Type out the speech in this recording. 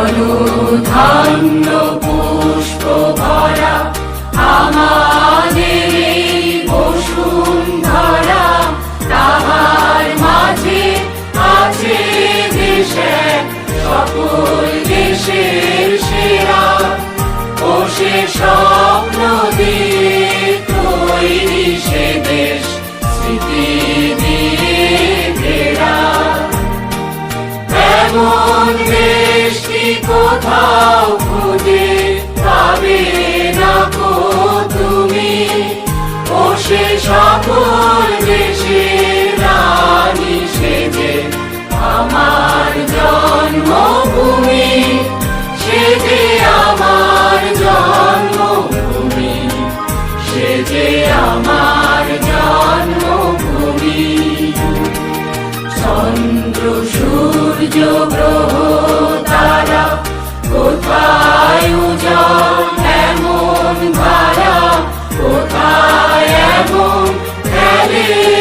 চলো ধান্য পুষ্প ভরা আমাদের এই বসুন্ধরা, তাহার মাঝে আছে দেশে, সকল দেশের সেরা, ও সে স্বপ্ন কোথাও খুঁজে পাবে না কো তুমি। ও সে সকল দেশের রানী সেজে আমার জন্মভূমি, সে যে আমার জন্মভূমি, সে যে আমার জন্মভূমি। চন্দ্র, সূর্য, গ্রহ Maria.